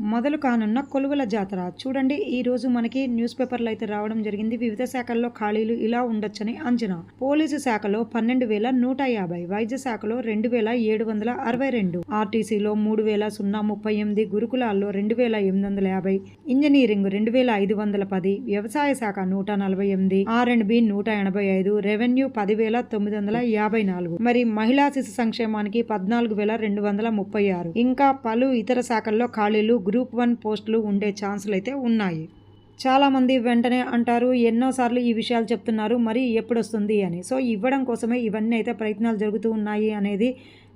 మొదలు కానున్న కొలువుల జాతర. చూడండి ఈ రోజు మనకి న్యూస్ పేపర్లు అయితే రావడం జరిగింది. వివిధ శాఖల్లో ఖాళీలు ఇలా ఉండొచ్చని అంచనా. పోలీసు శాఖలో పన్నెండు వేల నూట యాభై వైద్య శాఖలో రెండు వేల ఏడు వందల అరవై రెండు ఆర్టీసీలో మూడు వేల సున్నా ముప్పై ఎనిమిది గురుకులాల్లో రెండు వేల ఎనిమిది వందల యాభై ఇంజనీరింగ్ రెండు వేల ఐదు వందల పది వ్యవసాయ శాఖ నూట నలభై ఎనిమిది ఆర్ అండ్ బి నూట ఎనభై ఐదు రెవెన్యూ పదివేల తొమ్మిది వందల యాభై నాలుగు. మరి మహిళా శిశు సంక్షేమానికి పద్నాలుగు వేల రెండు వందల ముప్పై ఆరు. ఇంకా పలు ఇతర శాఖల్లో ఖాళీలు గ్రూప్ వన్ పోస్టులు ఉండే ఛాన్సులు అయితే ఉన్నాయి. చాలామంది వెంటనే అంటారు ఎన్నోసార్లు ఈ విషయాలు చెప్తున్నారు మరి ఎప్పుడు వస్తుంది అని. సో ఇవ్వడం కోసమే ఇవన్నీ అయితే ప్రయత్నాలు జరుగుతూ ఉన్నాయి అనేది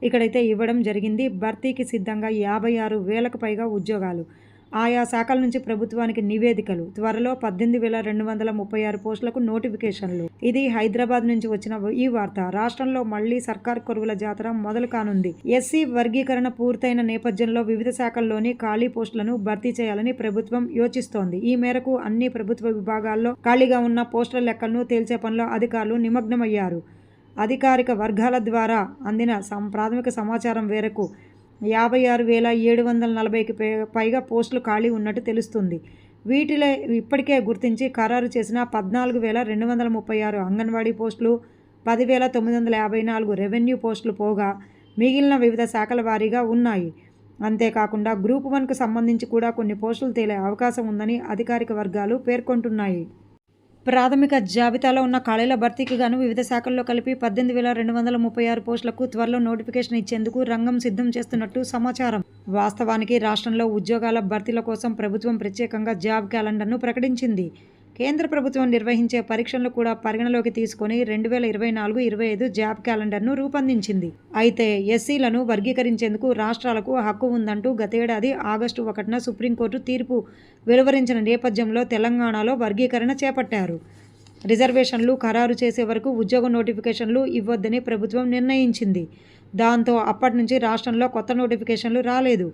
ఇక్కడైతే ఇవ్వడం జరిగింది. భర్తీకి సిద్ధంగా యాభై ఆరు వేలకు పైగా ఉద్యోగాలు. ఆయా శాఖల నుంచి ప్రభుత్వానికి నివేదికలు. త్వరలో పద్దెనిమిది వేల రెండు వందల ముప్పై ఆరు పోస్టులకు నోటిఫికేషన్లు. ఇది హైదరాబాద్ నుంచి వచ్చిన ఈ వార్త. రాష్ట్రంలో మళ్ళీ సర్కార్ కొరువుల జాతర మొదలు కానుంది. ఎస్సీ వర్గీకరణ పూర్తయిన నేపథ్యంలో వివిధ శాఖల్లోని ఖాళీ పోస్టులను భర్తీ చేయాలని ప్రభుత్వం యోచిస్తోంది. ఈ మేరకు అన్ని ప్రభుత్వ విభాగాల్లో ఖాళీగా ఉన్న పోస్టుల లెక్కలను తేల్చే పనిలో అధికారులు నిమగ్నమయ్యారు. అధికారిక వర్గాల ద్వారా అందిన సం ప్రాథమిక సమాచారం మేరకు యాభై ఆరు వేల ఏడు వందల నలభైకి పైగా పోస్టులు ఖాళీ ఉన్నట్టు తెలుస్తుంది. వీటిలో ఇప్పటికే గుర్తించి ఖరారు చేసిన పద్నాలుగు వేల రెండు వందల ముప్పై ఆరు అంగన్వాడీ పోస్టులు పదివేల తొమ్మిది వందల యాభై నాలుగు రెవెన్యూ పోస్టులు పోగా మిగిలిన వివిధ శాఖల వారీగా ఉన్నాయి. అంతేకాకుండా గ్రూప్ వన్కు సంబంధించి కూడా కొన్ని పోస్టులు తేలే అవకాశం ఉందని అధికారిక వర్గాలు పేర్కొంటున్నాయి. ప్రాథమిక జాబితాలో ఉన్న ఖాళీల భర్తీకి గాను వివిధ శాఖల్లో కలిపి పద్దెనిమిది వేల రెండు వందల ముప్పై ఆరు పోస్టులకు త్వరలో నోటిఫికేషన్ ఇచ్చేందుకు రంగం సిద్ధం చేస్తున్నట్టు సమాచారం. వాస్తవానికి రాష్ట్రంలో ఉద్యోగాల భర్తీల కోసం ప్రభుత్వం ప్రత్యేకంగా జాబ్ క్యాలెండర్ను ప్రకటించింది. కేంద్ర ప్రభుత్వం నిర్వహించే పరీక్షలను కూడా పరిగణలోకి తీసుకొని రెండు వేల ఇరవై నాలుగు ఇరవై ఐదు జాబ్ క్యాలెండర్ను రూపొందించింది. అయితే ఎస్సీలను వర్గీకరించేందుకు రాష్ట్రాలకు హక్కు ఉందంటూ గతేడాది ఆగస్టు ఒకటిన సుప్రీంకోర్టు తీర్పు వెలువరించిన నేపథ్యంలో తెలంగాణలో వర్గీకరణ చేపట్టారు. రిజర్వేషన్లు ఖరారు చేసే వరకు ఉద్యోగ నోటిఫికేషన్లు ఇవ్వొద్దని ప్రభుత్వం నిర్ణయించింది. దాంతో అప్పటి నుంచి రాష్ట్రంలో కొత్త నోటిఫికేషన్లు రాలేదు.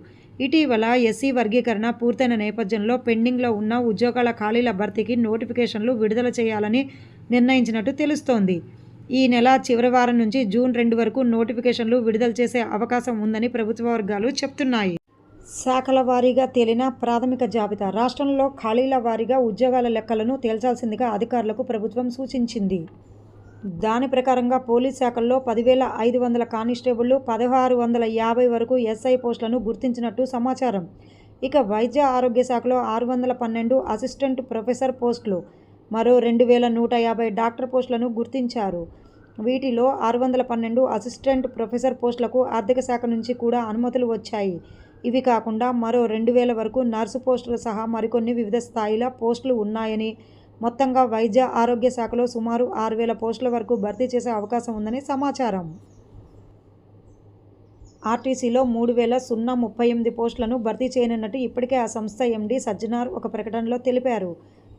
ఇటీవల ఎస్సీ వర్గీకరణ పూర్తయిన నేపథ్యంలో పెండింగ్లో ఉన్న ఉద్యోగాల ఖాళీల భర్తీకి నోటిఫికేషన్లు విడుదల చేయాలని నిర్ణయించినట్టు తెలుస్తోంది. ఈ నెల చివరి వారం నుంచి జూన్ రెండు వరకు నోటిఫికేషన్లు విడుదల చేసే అవకాశం ఉందని ప్రభుత్వ వర్గాలు చెప్తున్నాయి. శాఖల వారీగా తేలిన ప్రాథమిక జాబితా రాష్ట్రంలో ఖాళీల వారీగా ఉద్యోగాల లెక్కలను తేల్చాల్సిందిగా అధికారులకు ప్రభుత్వం సూచించింది. దాని ప్రకారంగా పోలీస్ శాఖల్లో పదివేల ఐదు వందల కానిస్టేబుళ్ళు పదహారు వందల యాభై వరకు ఎస్ఐ పోస్టులను గుర్తించినట్టు సమాచారం. ఇక వైద్య ఆరోగ్య శాఖలో ఆరు వందల పన్నెండు అసిస్టెంట్ ప్రొఫెసర్ పోస్టులు మరో రెండు వేల నూట యాభై డాక్టర్ పోస్టులను గుర్తించారు. వీటిలో ఆరు వందల పన్నెండు అసిస్టెంట్ ప్రొఫెసర్ పోస్టులకు ఆర్థిక శాఖ నుంచి కూడా అనుమతులు వచ్చాయి. ఇవి కాకుండా మరో రెండు వేల వరకు నర్సు పోస్టులు సహా మరికొన్ని వివిధ స్థాయిల పోస్టులు ఉన్నాయని మొత్తంగా వైద్య ఆరోగ్య శాఖలో సుమారు ఆరు వేల పోస్టుల వరకు భర్తీ చేసే అవకాశం ఉందని సమాచారం. ఆర్టీసీలో మూడు వేల సున్నా ముప్పై ఎనిమిది పోస్టులను భర్తీ చేయనున్నట్టు ఇప్పటికే ఆ సంస్థ ఎండీ సజ్జనార్ ఒక ప్రకటనలో తెలిపారు.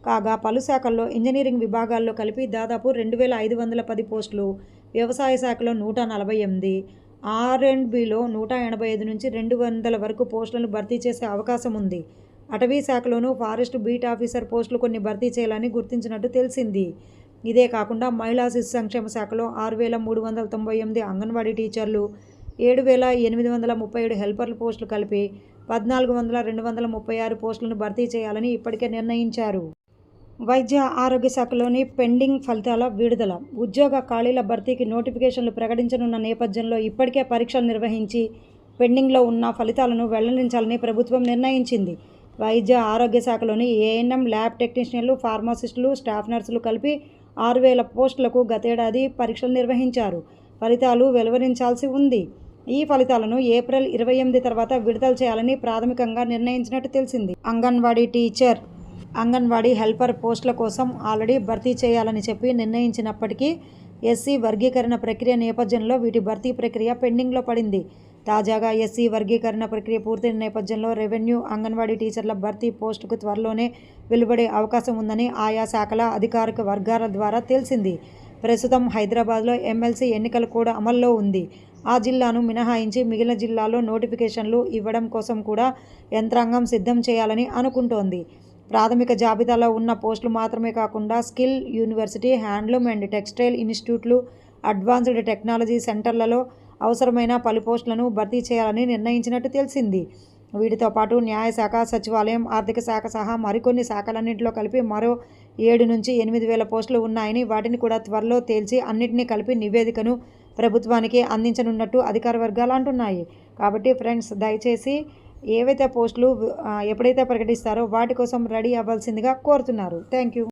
కాగా పలు శాఖల్లో ఇంజనీరింగ్ విభాగాల్లో కలిపి దాదాపు రెండు వేల ఐదు వందల పది పోస్టులు వ్యవసాయ శాఖలో నూట నలభై ఎనిమిది ఆర్ అండ్ బిలో నూట ఎనభై ఐదు నుంచి రెండు వందల వరకు పోస్టులను భర్తీ చేసే అవకాశం ఉంది. అటవీ శాఖలోనూ ఫారెస్ట్ బీట్ ఆఫీసర్ పోస్టులు కొన్ని భర్తీ చేయాలని గుర్తించినట్టు తెలిసింది. ఇదే కాకుండా మహిళా శిశు సంక్షేమ శాఖలో ఆరు వేల మూడు వందల తొంభై ఎనిమిది అంగన్వాడీ టీచర్లు ఏడు వేల ఎనిమిది వందల ముప్పై ఏడు హెల్పర్ల పోస్టులు కలిపి పద్నాలుగు వందల రెండు వందల ముప్పై ఆరు పోస్టులను భర్తీ చేయాలని ఇప్పటికే నిర్ణయించారు. వైద్య ఆరోగ్య శాఖలోని పెండింగ్ ఫలితాల విడుదల. ఉద్యోగ ఖాళీల భర్తీకి నోటిఫికేషన్లు ప్రకటించనున్న నేపథ్యంలో ఇప్పటికే పరీక్షలు నిర్వహించి పెండింగ్లో ఉన్న ఫలితాలను వెల్లడించాలని ప్రభుత్వం నిర్ణయించింది. వైద్య ఆరోగ్య శాఖలోని ఏఎన్ఎం ల్యాబ్ టెక్నీషియన్లు ఫార్మాసిస్టులు స్టాఫ్ నర్సులు కలిపి ఆరు వేల పోస్టులకు గతేడాది పరీక్షలు నిర్వహించారు. ఫలితాలు వెలువరించాల్సి ఉంది. ఈ ఫలితాలను ఏప్రిల్ ఇరవై ఎనిమిది తర్వాత విడుదల చేయాలని ప్రాథమికంగా నిర్ణయించినట్టు తెలిసింది. అంగన్వాడీ టీచర్ అంగన్వాడీ హెల్పర్ పోస్టుల కోసం ఆల్రెడీ భర్తీ చేయాలని చెప్పి నిర్ణయించినప్పటికీ ఎస్సీ వర్గీకరణ ప్రక్రియ నేపథ్యంలో వీటి భర్తీ ప్రక్రియ పెండింగ్లో పడింది. తాజాగా ఎస్సీ వర్గీకరణ ప్రక్రియ పూర్తయిన నేపథ్యంలో రెవెన్యూ అంగన్వాడీ టీచర్ల భర్తీ పోస్టుకు త్వరలోనే వెలువడే అవకాశం ఉందని ఆయా శాఖల అధికారిక వర్గాల ద్వారా తెలిసింది. ప్రస్తుతం హైదరాబాద్లో ఎమ్మెల్సీ ఎన్నికలు కూడా అమల్లో ఉంది. ఆ జిల్లాను మినహాయించి మిగిలిన జిల్లాలో నోటిఫికేషన్లు ఇవ్వడం కోసం కూడా యంత్రాంగం సిద్ధం చేయాలని అనుకుంటోంది. ప్రాథమిక జాబితాలో ఉన్న పోస్టులు మాత్రమే కాకుండా skill university handloom and textile ఇన్స్టిట్యూట్లు advanced technology సెంటర్లలో అవసరమైన పలు పోస్టులను భర్తీ చేయాలని నిర్ణయించినట్టు తెలిసింది. వీటితో పాటు న్యాయశాఖ సచివాలయం ఆర్థిక శాఖ సహా మరికొన్ని శాఖలన్నింటిలో కలిపి మరో ఏడు నుంచి ఎనిమిది వేల పోస్టులు ఉన్నాయని వాటిని కూడా త్వరలో తేల్చి అన్నింటినీ కలిపి నివేదికను ప్రభుత్వానికి అందించనున్నట్టు అధికార వర్గాలు అంటున్నాయి. కాబట్టి ఫ్రెండ్స్ దయచేసి ఏవైతే పోస్టులు ఎప్పుడైతే ప్రకటిస్తారో వాటి కోసం రెడీ అవ్వాల్సిందిగా కోరుతున్నారు. Thank you